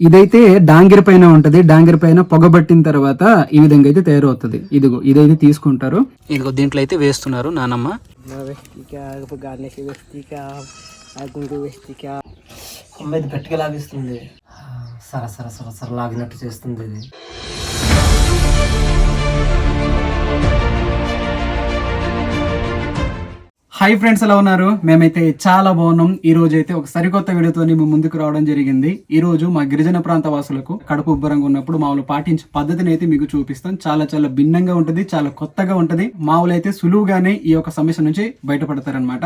ఇదైతే డాంగిరి పైన ఉంటది. డాంగిరి పైన పొగబట్టిన తర్వాత ఈ విధంగా అయితే తయారవుతుంది. ఇదిగో ఇదైతే తీసుకుంటారు. ఇదిగో దీంట్లో అయితే వేస్తున్నారు నానమ్మ. గట్టిగా లాగిస్తుంది సర సర సర సర లాగినట్టు చేస్తుంది ఇది. హాయ్ ఫ్రెండ్స్ ఎలా ఉన్నారు? మేమైతే చాలా బాగున్నాం. ఈ రోజు అయితే ఒక సరికొత్త వీడియోతో మేము ముందుకు రావడం జరిగింది. ఈ రోజు మా గిరిజన ప్రాంత వాసులకు కడుపు ఉబ్బరంగా ఉన్నప్పుడు మామూలు పాటించే పద్ధతిని అయితే మీకు చూపిస్తాం. చాలా చాలా భిన్నంగా ఉంటది చాలా కొత్తగా ఉంటది. మామూలు అయితే సులువుగానే ఈ యొక్క సమస్య నుంచి బయటపడతారనమాట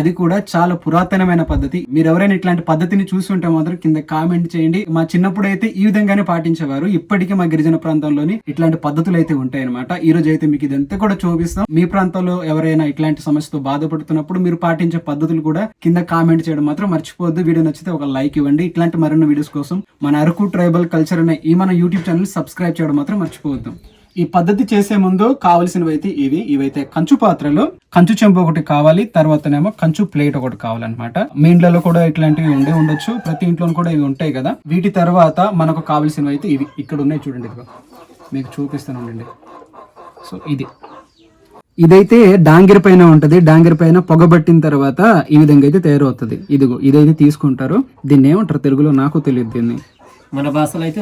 అది కూడా చాలా పురాతనమైన పద్ధతి. మీరు ఎవరైనా ఇట్లాంటి పద్ధతిని చూసి ఉంటే మాత్రం కింద కామెంట్ చేయండి. మా చిన్నప్పుడు అయితే ఈ విధంగానే పాటించేవారు. ఇప్పటికీ మా గిరిజన ప్రాంతంలోని ఇట్లాంటి పద్ధతులు అయితే ఉంటాయి అనమాట ఈ రోజు అయితే మీకు ఇదంతా కూడా చూపిస్తాం. మీ ప్రాంతంలో ఎవరైనా ఇట్లాంటి సమస్యతో బాధపడుతున్నప్పుడు మీరు పాటించే పద్ధతులు కూడా కింద కామెంట్ చేయడం మాత్రం మర్చిపోవద్దు. వీడియో నచ్చితే ఒక లైక్ ఇవ్వండి. ఇట్లాంటి మరిన్ని వీడియోస్ కోసం మన అరకు ట్రైబల్ కల్చర్ అనే ఈ మన యూట్యూబ్ ఛానల్ సబ్స్క్రైబ్ చేయడం మాత్రం మర్చిపోవద్దు. ఈ పద్ధతి చేసే ముందు కావలసినవి అయితే ఇవి. ఇవైతే కంచు పాత్రలు. కంచు చెంబు ఒకటి కావాలి. తర్వాతనేమో కంచు ప్లేట్ ఒకటి కావాలన్నమాట. మీ ఇండ్లలో కూడా ఇట్లాంటివి ఉండే ఉండొచ్చు. ప్రతి ఇంట్లోనూ కూడా ఇవి ఉంటాయి కదా. వీటి తర్వాత మనకు కావలసినవి అయితే ఇవి. ఇక్కడ ఉన్నాయి చూడండి మీకు చూపిస్తాను ఉండండి. సో ఇది. ఇదైతే డాంగిరి పైన ఉంటది. డాంగిరి పైన పొగబట్టిన తర్వాత ఈ విధంగా అయితే తయారవుతుంది. ఇదిగో ఇదైతే తీసుకుంటారు. దీన్ని ఏమంటారు తెలుగులో? నాకు తెలియదు దీన్ని. మన భాషలో అయితే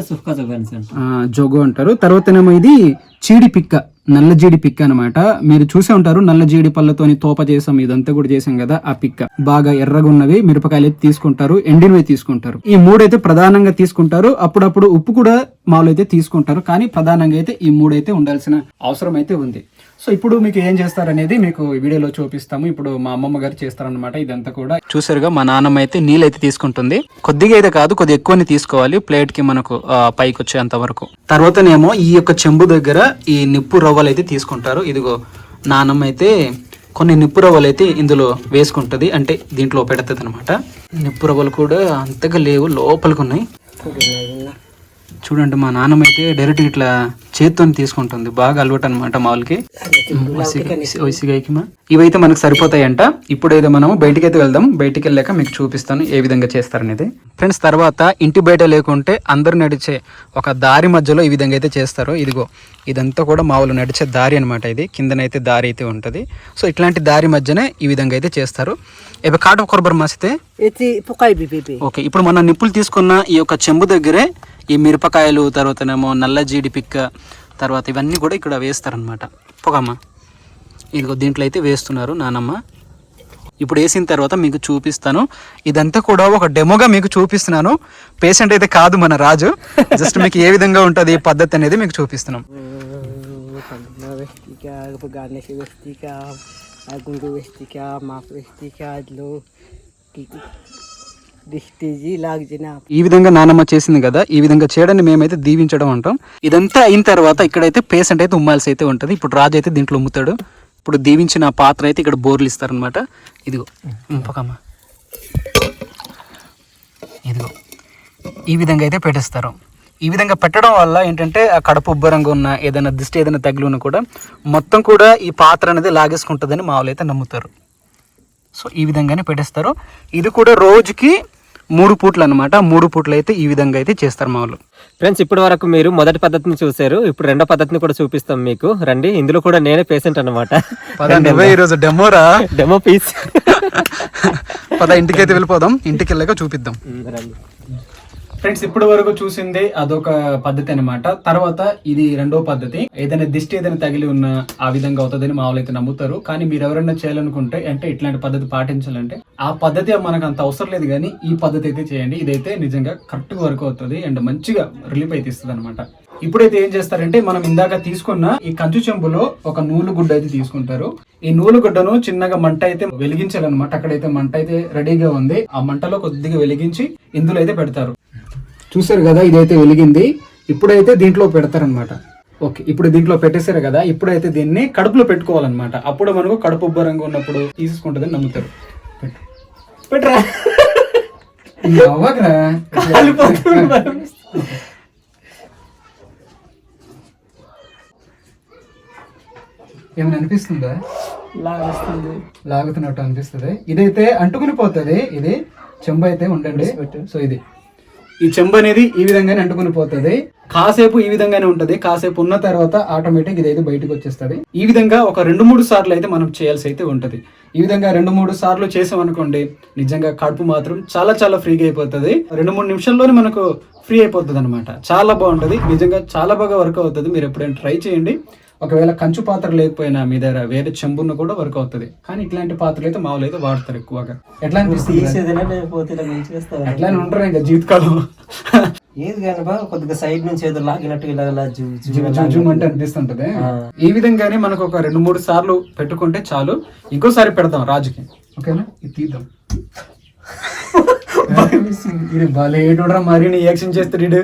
ఆ, జోగు అంటారు. తర్వాతనేమో ఇది చీడి పిక్క నల్ల జీడి పిక్క అన్నమాట. మీరు చూసే ఉంటారు నల్ల జీడి పళ్ళతోని తోప చేసాం ఇదంతా కూడా చేసాం కదా ఆ పిక్క. బాగా ఎర్రగా ఉన్నవి మిరపకాయలు అయితే తీసుకుంటారు ఎండినవి తీసుకుంటారు. ఈ మూడైతే ప్రధానంగా తీసుకుంటారు. అప్పుడప్పుడు ఉప్పు కూడా మామూలు అయితే తీసుకుంటారు. కానీ ప్రధానంగా అయితే ఈ మూడైతే ఉండాల్సిన అవసరం అయితే ఉంది. సో ఇప్పుడు మీకు ఏం చేస్తారనేది మీకు ఈ వీడియోలో చూపిస్తాము. ఇప్పుడు మా అమ్మమ్మ గారు చేస్తారనమాట ఇదంతా కూడా. చూసారుగా మా నాన్నమ్మ అయితే నీళ్ళు అయితే తీసుకుంటుంది. కొద్దిగా అయితే కాదు కొద్దిగా ఎక్కువని తీసుకోవాలి. ప్లేట్కి మనకు పైకి వచ్చేంత వరకు. తర్వాతనేమో ఈ యొక్క చెంబు దగ్గర ఈ నిప్పు రవ్వలు అయితే తీసుకుంటారు. ఇదిగో నాన్నమ్మ అయితే కొన్ని నిప్పు రవ్వలు అయితే ఇందులో వేసుకుంటది. అంటే దీంట్లో పెడుతుంది అనమాట నిప్పు రవ్వలు కూడా అంతగా లేవు లోపలికి ఉన్నాయి. చూడండి మా నాన్నమ్మ అయితే డైరెక్ట్ ఇట్లా చేత్తో తీసుకుంటుంది. బాగా అలవాటు అనమాట మామూలుకి మా. ఇవైతే మనకు సరిపోతాయంట. ఇప్పుడైతే మనము బయటికి అయితే వెళ్దాం. బయటికి వెళ్ళాక మీకు చూపిస్తాను ఏ విధంగా చేస్తారనేది. ఫ్రెండ్స్ తర్వాత ఇంటి బయట లేకుంటే అందరు నడిచే ఒక దారి మధ్యలో ఈ విధంగా అయితే చేస్తారు ఇదిగో. ఇదంతా కూడా మామూలు నడిచే దారి అనమాట ఇది. కిందనైతే దారి అయితే ఉంటుంది. సో ఇట్లాంటి దారి మధ్యనే ఈ విధంగా అయితే చేస్తారు. ఇవి కాట కొరబర్ మాసితే. ఓకే ఇప్పుడు మనం నిప్పులు తీసుకున్న ఈ యొక్క చెంబు దగ్గరే ఈ మిరపకాయలు తర్వాతనేమో నల్ల జీడి పిక్క తర్వాత ఇవన్నీ కూడా ఇక్కడ వేస్తారనమాట పొగమ్మ ఇదిగో దీంట్లో అయితే వేస్తున్నారు నానమ్మ ఇప్పుడు వేసిన తర్వాత మీకు చూపిస్తాను ఇదంతా కూడా ఒక డెమోగా మీకు చూపిస్తున్నాను పేషెంట్ అయితే కాదు మన రాజు జస్ట్ మీకు ఏ విధంగా ఉంటుంది ఈ పద్ధతి అనేది మీకు చూపిస్తున్నాం Vestica, Ganesh మాకు Agungu ఈ విధంగా నానమ్మ చేసింది కదా ఈ విధంగా చేయడాన్ని మేమైతే దీవించడం అంటాం. ఇదంతా అయిన తర్వాత ఇక్కడైతే పేషెంట్ అయితే ఉమ్మాల్సి అయితే ఉంటుంది. ఇప్పుడు రాజు అయితే దీంట్లో ఉమ్ముతాడు. ఇప్పుడు దీవించిన పాత్ర అయితే ఇక్కడ బోర్లు ఇస్తారనమాట ఇదిగో ఇంపకమ్మ ఇదిగో ఈ విధంగా అయితే పెట్టేస్తారు. ఈ విధంగా పెట్టడం వల్ల ఏంటంటే ఆ కడుపు ఉబ్బరంగా ఉన్న ఏదైనా దిష్టి ఏదైనా తగిలి ఉన్నా కూడా మొత్తం కూడా ఈ పాత్ర అనేది లాగేసుకుంటుందని మామూలు అయితే నమ్ముతారు. సో ఈ విధంగానే పెట్టేస్తారు. ఇది కూడా రోజుకి మూడు పూట్లు అనమాట మూడు పూట్లు అయితే ఈ విధంగా అయితే చేస్తారు మా వాళ్ళు. ఫ్రెండ్స్ ఇప్పటి వరకు మీరు మొదటి పద్ధతిని చూశారు. ఇప్పుడు రెండో పద్ధతిని కూడా చూపిస్తాం మీకు. రండి ఇందులో కూడా నేనే పేషెంట్ అనమాట ఈరోజు డెమోరా డెమో పీస్ పద ఇంటికైతే వెళ్ళిపోదాం. ఇంటికి వెళ్ళాక చూపిద్దాం. రండి. ఫ్రెండ్స్ ఇప్పటి వరకు చూసింది అదొక పద్ధతి అన్నమాట. తర్వాత ఇది రెండో పద్ధతి. ఏదైనా దిష్టి ఏదైనా తగిలి ఉన్న ఆ విధంగా అవుతుందని మామూలు అయితే నమ్ముతారు. కానీ మీరు ఎవరైనా చేయాలనుకుంటే అంటే ఇట్లాంటి పద్ధతి పాటించాలంటే ఆ పద్ధతి మనకు అంత అవసరం లేదు కానీ ఈ పద్ధతి అయితే చేయండి. ఇదైతే నిజంగా కరెక్ట్ వర్క్ అవుతుంది అండ్ మంచిగా రిలీఫ్ అయితే ఇస్తుంది అనమాట ఇప్పుడైతే ఏం చేస్తారంటే మనం ఇందాక తీసుకున్న ఈ కంచు చెంబులో ఒక నూలు గుడ్డ అయితే తీసుకుంటారు. ఈ నూలు గుడ్డను చిన్నగా మంట అయితే వెలిగించాలన్నమాట. అక్కడైతే మంట అయితే రెడీగా ఉంది. ఆ మంటలో కొద్దిగా వెలిగించి ఇందులో అయితే పెడతారు. చూసారు కదా ఇదైతే వెలిగింది. ఇప్పుడైతే దీంట్లో పెడతారనమాట ఓకే ఇప్పుడు దీంట్లో పెట్టేశారు కదా ఇప్పుడైతే దీన్ని కడుపులో పెట్టుకోవాలన్నమాట. అప్పుడు మనకు కడుపు ఉబ్బరంగా ఉన్నప్పుడు తీసుకుంటుందని నమ్ముతారు. పెట్టరా? ఏమైనా అనిపిస్తుందా? Lagastundu. లాగుతున్నట్టు అనిపిస్తుంది. ఇదైతే అంటుకుని పోతుంది. ఇది చెంబు అయితే ఉండండి సో ఇది. ఈ చెంబు అనేది ఈ విధంగానే అంటుకుని పోతుంది. కాసేపు ఈ విధంగానే ఉంటది. కాసేపు ఉన్న తర్వాత ఆటోమేటిక్ ఇదైతే బయటకు వచ్చేస్తుంది. ఈ విధంగా ఒక రెండు మూడు సార్లు అయితే మనం చేయాల్సి అయితే ఉంటుంది. ఈ విధంగా రెండు మూడు సార్లు చేసామనుకోండి నిజంగా కడుపు మాత్రం చాలా చాలా ఫ్రీగా అయిపోతుంది. రెండు మూడు నిమిషాల్లోనే మనకు ఫ్రీ అయిపోతుంది అనమాట చాలా బాగుంటుంది. నిజంగా చాలా బాగా వర్క్ అవుతుంది. మీరు ఎప్పుడైనా ట్రై చేయండి. ఒకవేళ కంచు పాత్ర లేకపోయినా మీ దగ్గర వేరే చెంబున్న కూడా వర్క్ అవుతుంది. కానీ ఇట్లాంటి పాత్రలు అయితే మామూలు అయితే వాడతారు ఎక్కువగా. ఎట్లా అనిపిస్తుంది? ఎట్లా ఉంటారు ఇంకా జీవితకాలం. ఏది కానీ బా కొద్దిగా సైడ్ నుంచి ఏదో లాగినట్టు ఇలా ఇలా జూ జూ జుమ్ అంటే అనిపిస్తుంటది. ఈ విధంగానే మనకు ఒక రెండు మూడు సార్లు పెట్టుకుంటే చాలు. ఇంకోసారి పెడదాం రాజుకి. ఓకేనా? ఇది తీద్దాం. ఇది భలే ఏడురా మరి నీ యాక్షన్ చేస్తాడు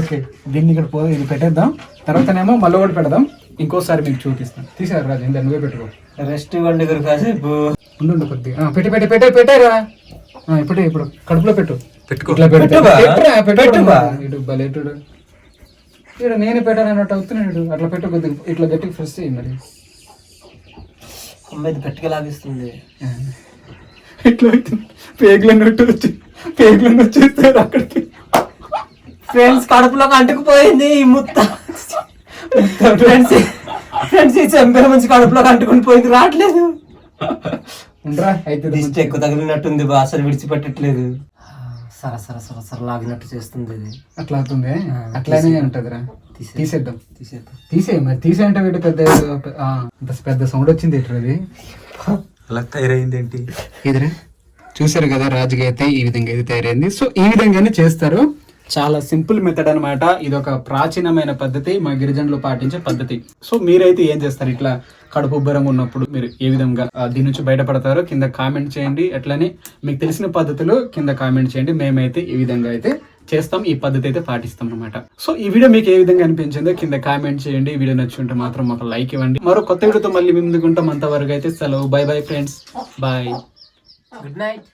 ఓకే. దీన్ని ఇక్కడ పో ఇది పెట్టేద్దాం. తర్వాతనేమో మళ్ళీ ఒకటి పెడదాం. ఇంకోసారి మీకు చూపిస్తాం తీసారు రాజు ఇంత నువ్వే పెట్టుకో. రెస్ట్ ఇవ్వండి గురు కాసేపు. ఉండు కొద్దిగా. పెట్టి పెట్టి పెట్టే పెట్టారా. ఇప్పుడే ఇప్పుడు కడుపులో పెట్టు. పెట్టుకో. ఇటు ఇక్కడ నేనే పెట్టాను అన్నట్టు అవుతున్నాడు అట్లా పెట్టు కొద్దిగా. ఇట్లా గట్టిగా ఫ్రెష్ చేయి మరి. అమ్మాయి ఇది గట్టిగా లాగిస్తుంది. ఇట్లా అవుతుంది పేగులు వచ్చి పేగులు వచ్చేస్తారు అక్కడికి. ఫ్రెండ్స్ కడుపులోకి అంటుకుపోయింది ఈ ముత్త. ఫ్రెండ్స్ ఫ్రెండ్స్ ఈ చెంపల నుంచి కడుపులోకి అంటుకుని పోయింది రావట్లేదు. ఉండరా అయితే దిష్టి ఎక్కువ తగిలినట్టుంది బా అసలు విడిచిపెట్టట్లేదు. సర సర సర సర లాగినట్టు చేస్తుంది ఇది. అట్లా అవుతుంది? అట్లానే ఉంటదిరా. తీసే. తీసేద్దాం. తీసేద్దాం. తీసే మరి తీసే అంటే వీటి పెద్ద పెద్ద సౌండ్ వచ్చింది ఇట్లా అది అలా తయారైంది ఏంటి? ఎదురే చూసారు కదా రాజుగా అయితే ఈ విధంగా అయితే తయారైంది. సో ఈ విధంగానే చేస్తారు. చాలా సింపుల్ మెథడ్ అనమాట ఇది ఒక ప్రాచీనమైన పద్ధతి మా గిరిజనులు పాటించే పద్ధతి. సో మీరైతే ఏం చేస్తారు? ఇట్లా కడుపు ఉబ్బరం ఉన్నప్పుడు మీరు ఏ విధంగా దీని నుంచి బయటపడతారో కింద కామెంట్ చేయండి. అట్లనే మీకు తెలిసిన పద్ధతులు కింద కామెంట్ చేయండి. మేమైతే ఈ విధంగా అయితే చేస్తాం. ఈ పద్ధతి అయితే పాటిస్తాం అనమాట సో ఈ వీడియో మీకు ఏ విధంగా అనిపించిందో కింద కామెంట్ చేయండి. ఈ వీడియో నచ్చుంటే మాత్రం మాకు లైక్ ఇవ్వండి. మరో కొత్త వీడియోతో మళ్ళీ ముందుకుంటాం అంతవరకు అయితే సెలవు. Bye bye friends bye good night